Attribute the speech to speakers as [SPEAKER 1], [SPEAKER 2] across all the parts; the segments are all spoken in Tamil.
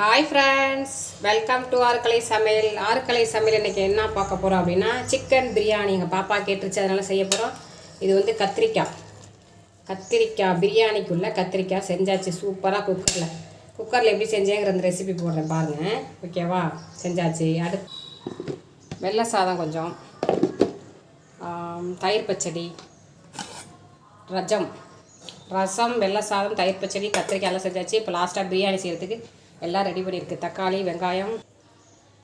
[SPEAKER 1] ஹாய் ஃப்ரெண்ட்ஸ் வெல்கம் டு ஆறுக்கலை சமையல். ஆறுக்கலை சமையல் இன்றைக்கி என்ன பார்க்க போகிறோம் அப்படின்னா சிக்கன் பிரியாணி எங்கள் பாப்பா கேட்டுருச்சு அதனால் செய்ய போகிறோம் இது வந்து கத்திரிக்காய். கத்திரிக்காய் பிரியாணிக்குள்ளே கத்திரிக்காய் செஞ்சாச்சு. சூப்பராக குக்கரில் குக்கரில் எப்படி செஞ்சேங்கிற அந்த ரெசிபி போடுறேன் பாருங்கள் ஓகேவா செஞ்சாச்சு. அடுத்து வெள்ளை சாதம் கொஞ்சம். தயிர் பச்சடி. ரஜம். ரசம் வெள்ளை சாதம் தயிர் பச்சடி கத்திரிக்காயெல்லாம் செஞ்சாச்சு. இப்போ லாஸ்ட்டாக பிரியாணி செய்கிறதுக்கு எல்லாம் ரெடி பண்ணியிருக்கு. தக்காளி வெங்காயம்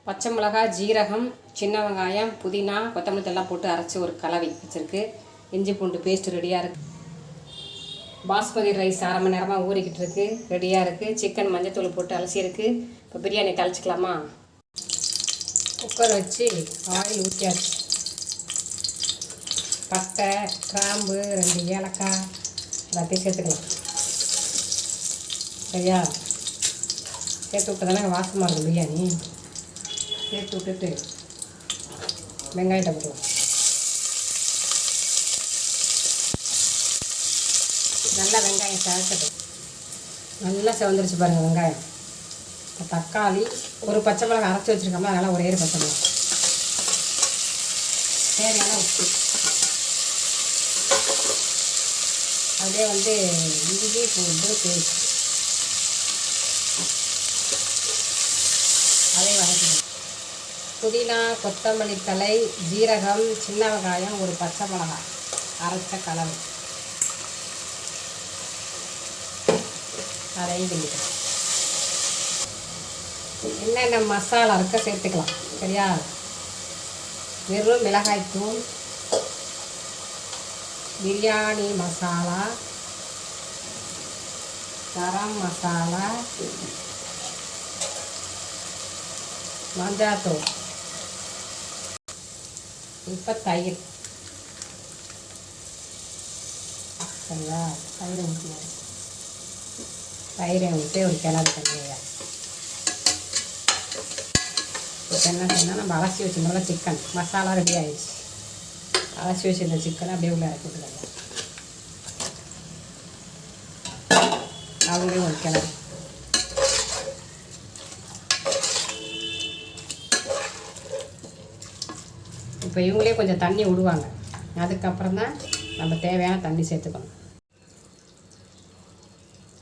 [SPEAKER 1] பச்சை மிளகாய் ஜீரகம் சின்ன வெங்காயம் புதினா கொத்தமல்லி எல்லாம் போட்டு அரைச்சி ஒரு கலவை வச்சுருக்கு. இஞ்சி பூண்டு பேஸ்ட் ரெடியாக இருக்குது பாஸ்மதி ரைஸ் அரை மணி நேரமாக ஊறிக்கிட்டு இருக்கு. ரெடியாக இருக்குது சிக்கன் மஞ்சத்தூள் போட்டு அலசி இருக்கு. இப்போ பிரியாணி கழிச்சிக்கலாமா குக்கர் வச்சு ஆயில் ஊற்றியாச்சு பட்டை கிராம்பு ரெண்டு ஏலக்காய் எல்லாத்தையும் சேர்த்துக்கலாம். சரியா? சேர்த்து விட்டதானே? வாசமாக இருக்கும் பிரியாணி. சேர்த்து விட்டுட்டு வெங்காயத்தை போட்டுக்கலாம் நல்லா வெங்காயம் சேர்க்கட்டும் நல்லா செவந்துருச்சு பாருங்கள் வெங்காயம். இப்போ தக்காளி ஒரு பச்சை மிளகாய் அரைச்சி வச்சுருக்கோம்ல அதனால் ஒரே ஒரு பச்சை மிளகாய். தேவையான உப்பு. அப்படியே வந்து இஞ்சி பூண்டு பேஸ்ட். புதினா கொத்தமல்லி தலை ஜீரகம் சின்ன வெங்காயம் ஒரு பச்சை மிளகாய் அரைச்ச கலவு. அதையும் கிண்டிக்கலாம் என்னென்ன மசாலா இருக்க சேர்த்துக்கலாம். சரியா? வெறும் மிளகாய்த்தூள் பிரியாணி மசாலா கரம் மசாலா மஞ்சாத்தூள் இப்போ தயிர் சரிங்களா தயிரை ஊற்றினாரு தயிரை விட்டு ஒரு கிணறு தண்ணியா இப்போ என்ன செய்யணும் நம்ம அலசி வச்சுருந்தோம்ல சிக்கன் மசாலா ரெடி ஆயிடுச்சு. அலசி வச்சிருந்த சிக்கனை அப்படியே உள்ள இறக்கி விட்டுக்கலாம் அவங்களே ஒரு கிணறு இப்போ இவங்களே கொஞ்சம் தண்ணி விடுவாங்க. அதுக்கப்புறம் தான் நம்ம தேவையான தண்ணி சேர்த்துக்கணும்.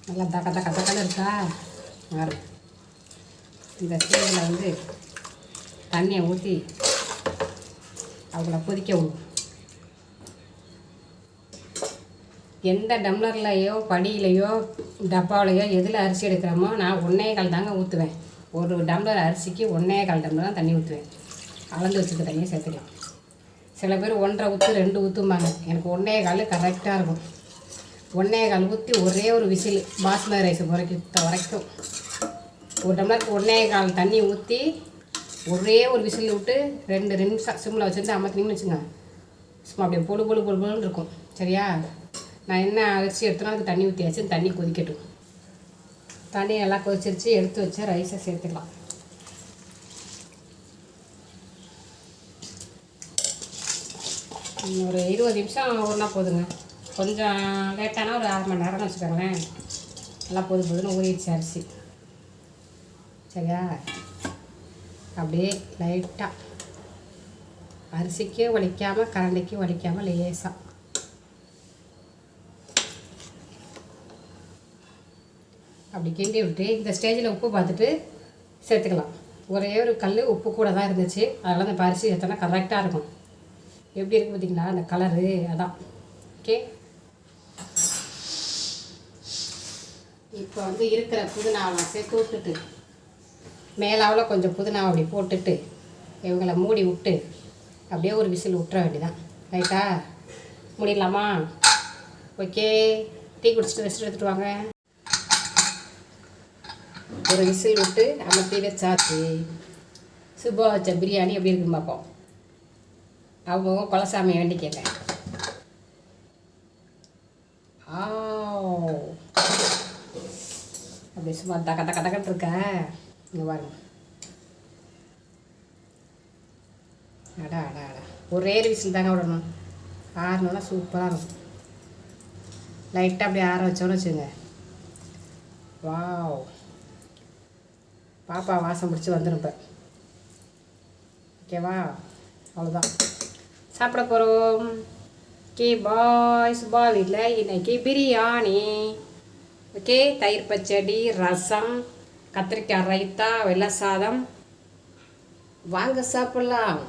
[SPEAKER 1] நல்லா தக்க தக்க தக்கன்னு இருக்கா? பாரு இந்த ஸ்டேஜில் வந்து தண்ணியை ஊற்றி அவங்கள கொதிக்க விடும். எந்த டம்ளர்லையோ படியிலையோ டப்பாவிலையோ எதில் அரிசி எடுக்கிறோமோ நான் ஒன்றே கால் தாங்க ஊற்றுவேன் ஒரு டம்ளர் அரிசிக்கு ஒன்றே கால் டம்ளர் தான் தண்ணி ஊற்றுவேன் அளந்து வச்சுக்க தண்ணியை சேர்த்துக்கலாம். சில பேர் ஒன்றரை ஊற்று ரெண்டு ஊற்றும்பாங்க எனக்கு ஒன்றே கால் கரெக்டாக இருக்கும். ஒன்றே கால் ஊற்றி ஒரே ஒரு விசில் பாஸ்மதி ரைஸ் முறைக்கிட்ட வரைக்கும் ஒரு டம்ளருக்கு ஒன்றே கால் தண்ணி ஊற்றி ஒரே ஒரு விசில் விட்டு ரெண்டு நிமிஷம் சிம்மில் வச்சுருந்து அமர்த்தினீங்கன்னு வச்சுங்க சும்மா அப்படியே பொழு பொழு பொழு பொழுன்னு இருக்கும். சரியா? நான் என்ன அரிசி எடுத்தனோ அதுக்கு தண்ணி ஊற்றியாச்சு தண்ணி கொதிக்கட்டும். தண்ணி நல்லா கொதிச்சிருச்சு எடுத்து வச்சு ரைஸை சேர்த்துக்கலாம். ஒரு இருபது நிமிஷம் ஊறினா போதுங்க. கொஞ்சம் லேட்டானா ஒரு அரை மணி நேரம்னு வச்சுக்கோங்களேன். நல்லா பொது பொதுன்னு ஊறிடுச்சு அரிசி. சரியா? அப்படியே லைட்டாக அரிசிக்கு வலிக்காமல் கரண்டிக்கு வலிக்காமல் லேசாக அப்படி கிண்டி விட்டு இந்த ஸ்டேஜில் உப்பு பார்த்துட்டு சேர்த்துக்கலாம். ஒரே ஒரு கல் உப்பு கூட தான் இருந்துச்சு. அதெல்லாம் இந்த அரிசி சேர்த்தோன்னா கரெக்டாக இருக்கும். எப்படி இருக்கு பார்த்தீங்களா அந்த கலரு அதான். ஓகே இப்போ வந்து இருக்கிற புதினாவை சேர்த்து விட்டுட்டு மேலாவில் கொஞ்சம் புதினாவை அப்படி போட்டுட்டு இவங்களை மூடி விட்டு அப்படியே ஒரு விசில் விட்டுற வேண்டியதான் ரைட்டா முடியலாமா ஓகே டீ குடிச்சிட்டு ரெஸ்ட் எடுத்துகிட்டு வாங்க. ஒரு விசில் விட்டு அமர்த்தி வச்சாச்சு. சுபா வச்ச பிரியாணி எப்படி இருக்குன்னு பார்ப்போம். அவங்க குலசாமியை வேண்டி கேட்டேன். ஆ அப்படி சும்மா தக்க தக்க தக்கட்டு இருக்கேன். இங்கே பாருங்க. அடா அடா அடா. ஒரே விசில் தாங்க விடணும். ஆறணுன்னா சூப்பராக இருக்கும். லைட்டாக அப்படியே ஆற வச்சோன்னு வச்சுங்க வாவ் பாப்பா வாசம் பிடிச்சி வந்துடும் இப்போ. ஓகேவா அவ்வளோதான் சாப்பிட போகிறோம் ஓகே பாய் சுபா வீட்டில் இன்னைக்கு பிரியாணி. ஓகே தயிர் பச்சடி ரசம் கத்திரிக்காய் ரைத்தா வெள்ளை சாதம். வாங்க சாப்பிட்லாம்.